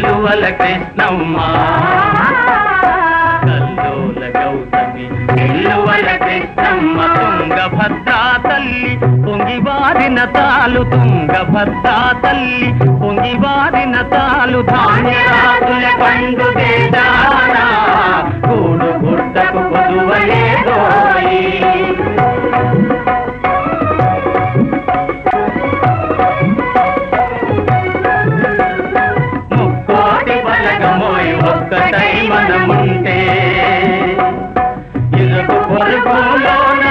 కల్లోల కృష్ణమ్మ. కల్లోల గౌతమి. ఎల్లువల కృష్ణమ్మ తుంగభద్రా తల్లి. వారిన తాలు తుంగభద్రా తల్లి పొంగి వారిన తాలు ధాన్యరాతుల పండు కూడు గుడ్డకు పొదువలేదోయి ముక్కోటి బలగమోయ్ ఒక్కటై మనముంటే ఇరుకు పొరుగులోన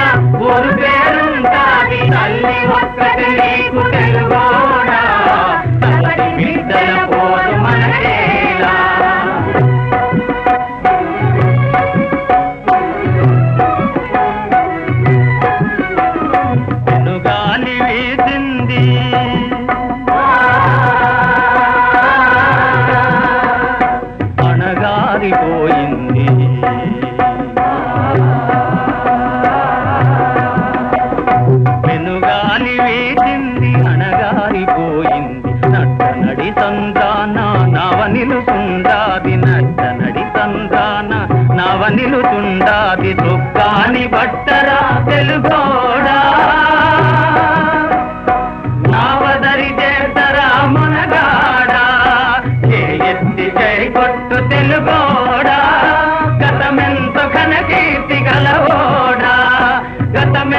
పారిపోయింది వెనుగాలి వేసింది అణగారిపోయింది నట్ట నడి సంతాన నవ నిలుసుండాది నట్ట నడి సంతాన నవ నిలుసుండాది దుఃఖాని బట్టరా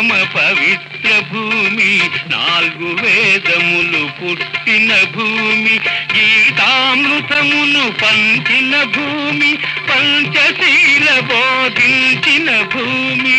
సంగమ పవిత్ర భూమి నాలుగు వేదములు పుట్టిన భూమి గీతామృతమును పంచిన భూమి పంచశీల బోధించిన భూమి.